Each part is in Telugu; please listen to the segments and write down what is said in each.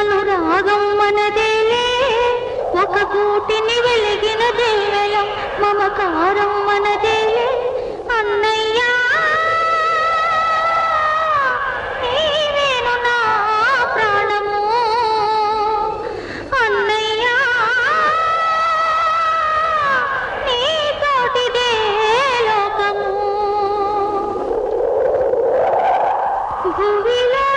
పలు రాగం మనదేలే ఒక కూటిని వెలిగిన దేవయం మమకారం మనదేలే అన్నయ్యా నీవేను నా ప్రాణము. అన్నయ్యా నీ తోటిదే లోకము. భూమిలో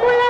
குல